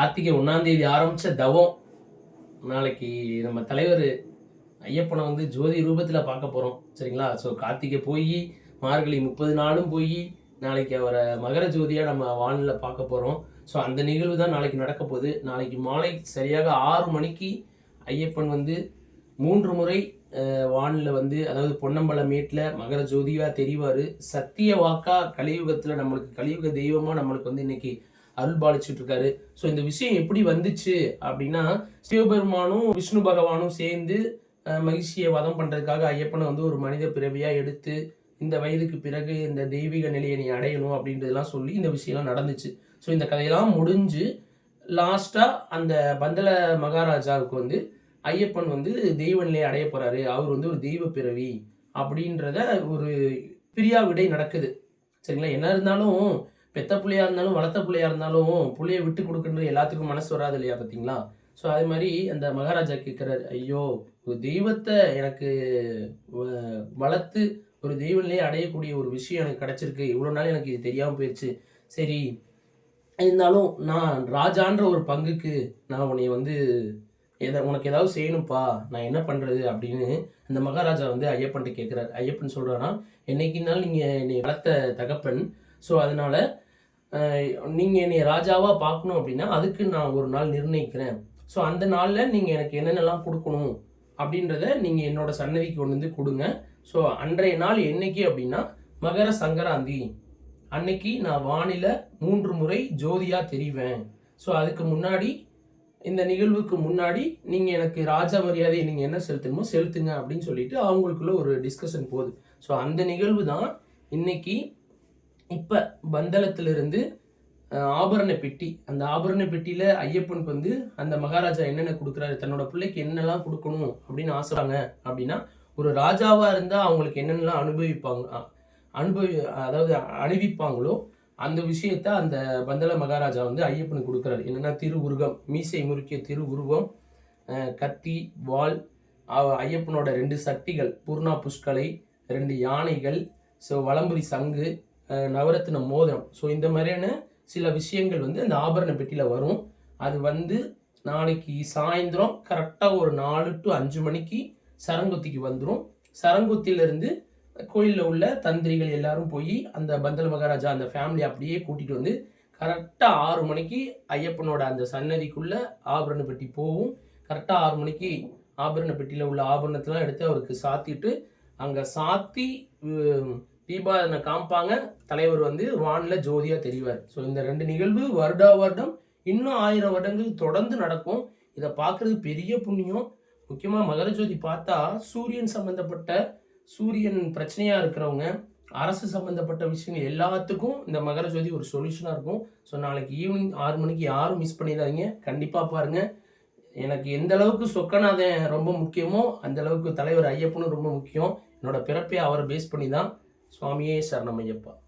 கார்த்திகை ஒன்றாம் தேதி தவம். நாளைக்கு நம்ம தலைவர் ஐயப்பனை வந்து ஜோதி ரூபத்தில் பார்க்க போகிறோம் சரிங்களா? ஸோ கார்த்திகை போய் மார்கழி முப்பது நாளும் போய் நாளைக்கு அவரை மகர ஜோதியாக நம்ம வானில் பார்க்க போகிறோம் ஸோ அந்த நிகழ்வு தான் நாளைக்கு நடக்க போகுது. நாளைக்கு மாலை சரியாக ஆறு மணிக்கு ஐயப்பன் வந்து மூன்று முறை வானில் வந்து அதாவது பொன்னம்பலம் மேட்டில் மகர ஜோதியாக தெரிவார். சத்திய வாக்கா கலியுகத்தில் நம்மளுக்கு கலியுக தெய்வமாக நம்மளுக்கு வந்து இன்னைக்கு அருள்பாலிச்சுட்டு இருக்காரு ஸோ இந்த விஷயம் எப்படி வந்துச்சு அப்படின்னா சிவபெருமானும் விஷ்ணு பகவானும் சேர்ந்து மகிழ்ச்சியை வதம் பண்ணுறதுக்காக ஐயப்பனை வந்து ஒரு மனித பிறவியாக எடுத்து இந்த வயதுக்கு பிறகு இந்த தெய்வீக நிலையை நீ அடையணும் அப்படின்றதெல்லாம் சொல்லி இந்த விஷயம்லாம் நடந்துச்சு. ஸோ இந்த கதையெல்லாம் முடிஞ்சு லாஸ்ட்டாக அந்த பந்தல மகாராஜாவுக்கு வந்து ஐயப்பன் வந்து தெய்வ நிலையை அடைய போகிறாரு அவர் வந்து ஒரு தெய்வ பிறவி அப்படின்றத ஒரு பிரியா விடை நடக்குது. சரிங்களா? என்ன இருந்தாலும் பெத்த பிள்ளையா இருந்தாலும் வளர்த்த பிள்ளையா இருந்தாலும் புள்ளியை விட்டு கொடுக்குன்ற எல்லாத்துக்கும் மனசு வராது இல்லையா பார்த்தீங்களா ஸோ அதே மாதிரி அந்த மகாராஜா கேட்குறாரு ஐயோ ஒரு தெய்வத்தை எனக்கு வ- வளர்த்து ஒரு தெய்வநிலையை அடையக்கூடிய ஒரு விஷயம் எனக்கு கிடச்சிருக்கு. இவ்வளோ நாள் எனக்கு இது தெரியாமல் போயிடுச்சு சரி இருந்தாலும் நான் ராஜான்ற ஒரு பங்குக்கு நான் உன்னை வந்து எதை உனக்கு ஏதாவது செய்யணும்ப்பா நான் என்ன பண்ணுறது அப்படின்னு அந்த மகாராஜா வந்து ஐயப்பன்ட்ட கேட்குறாரு ஐயப்பன் சொல்கிறாராம் என்னைக்குனாலும் நீங்கள் என்னை வளர்த்த தகப்பன். ஸோ அதனால் நீங்கள் என்னை ராஜாவாக பார்க்கணும் அப்படின்னா அதுக்கு நான் ஒரு நாள் நிர்ணயிக்கிறேன். ஸோ அந்த நாளில் நீங்கள் எனக்கு என்னென்னலாம் கொடுக்கணும் அப்படின்றத நீங்கள் என்னோட சன்னதிக்கு கொண்டு வந்து கொடுங்க. ஸோ அன்றைய நாள் என்னைக்கு அப்படின்னா மகர சங்கராந்தி. அன்னைக்கு நான் வானில மூன்று முறை ஜோதியாக தெரிவேன். ஸோ அதுக்கு முன்னாடி இந்த நிகழ்வுக்கு முன்னாடி நீங்கள் எனக்கு ராஜா மரியாதையை நீங்கள் என்ன செலுத்தணுமோ செலுத்துங்க அப்படின்னு சொல்லிட்டு அவங்களுக்குள்ள ஒரு டிஸ்கஷன் போகுது. ஸோ அந்த நிகழ்வு தான் இன்னைக்கு இப்போ பந்தளத்திலிருந்து ஆபரண பெட்டி அந்த ஆபரண பெட்டியில் ஐயப்பனுக்கு வந்து அந்த மகாராஜா என்னென்ன கொடுக்குறாரு தன்னோட பிள்ளைக்கு என்னெல்லாம் கொடுக்கணும் அப்படின்னு ஆசைறாங்க அப்படின்னா ஒரு ராஜாவாக இருந்தால் அவங்களுக்கு என்னென்னலாம் அனுபவிப்பாங்க அனுபவி அதாவது அணிவிப்பாங்களோ அந்த விஷயத்த அந்த பந்தள மகாராஜா வந்து ஐயப்பனுக்கு கொடுக்குறாரு. என்னென்னா திருவுருகம் மீசை முறுக்கிய திருவுருவம் கத்தி வாள் ஐயப்பனோட ரெண்டு சட்டிகள் பூர்ணா புஷ்கலை ரெண்டு யானைகள் ஸோ வலம்புரி சங்கு நவரத்தின மோதிரம். ஸோ இந்த மாதிரியான சில விஷயங்கள் வந்து அந்த ஆபரண பெட்டியில் வரும். அது வந்து நாளைக்கு சாயந்தரம் கரெக்டாக ஒரு நாலு டு அஞ்சு மணிக்கு சரங்குத்திக்கு வந்துடும் சரங்குத்திலிருந்து கோயிலில் உள்ள தந்திரிகள் எல்லாரும் போய் அந்த பந்தல் மகாராஜா அந்த ஃபேமிலி அப்படியே கூட்டிகிட்டு வந்து கரெக்டாக ஆறு மணிக்கு ஐயப்பனோட அந்த சன்னதிக்குள்ளே ஆபரண பெட்டி போகும் கரெக்டாக ஆறு மணிக்கு ஆபரண பெட்டியில் உள்ள ஆபரணத்தெலாம் எடுத்து அவருக்கு சாத்திட்டு அங்கே சாத்தி உம், காமிப்பாங்க? தலைவர் வந்து வானில் ஜோதியாக தெரிவார். ஸோ இந்த ரெண்டு நிகழ்வு வருடா வருடம் இன்னும் ஆயிரம் வருடங்கள் தொடர்ந்து நடக்கும். இதை பார்க்குறது பெரிய புண்ணியம். முக்கியமாக மகர ஜோதி பார்த்தா சூரியன் சம்மந்தப்பட்ட சூரியன் பிரச்சனையாக இருக்கிறவங்க அரசு சம்மந்தப்பட்ட விஷயங்கள் எல்லாத்துக்கும் இந்த மகர ஜோதி ஒரு சொல்யூஷனாக இருக்கும். ஸோ நாளைக்கு ஈவினிங் ஆறு மணிக்கு யாரும் மிஸ் பண்ணிடாதீங்க. கண்டிப்பாக பாருங்கள் எனக்கு எந்த அளவுக்கு சொக்கநாதன் ரொம்ப முக்கியமோ அந்த அளவுக்கு தலைவர் ஐயப்பனும் ரொம்ப முக்கியம். என்னோட பிறப்பே அவரை பேஸ் பண்ணி தான் స్వామియే శరణమయ్యప్ప.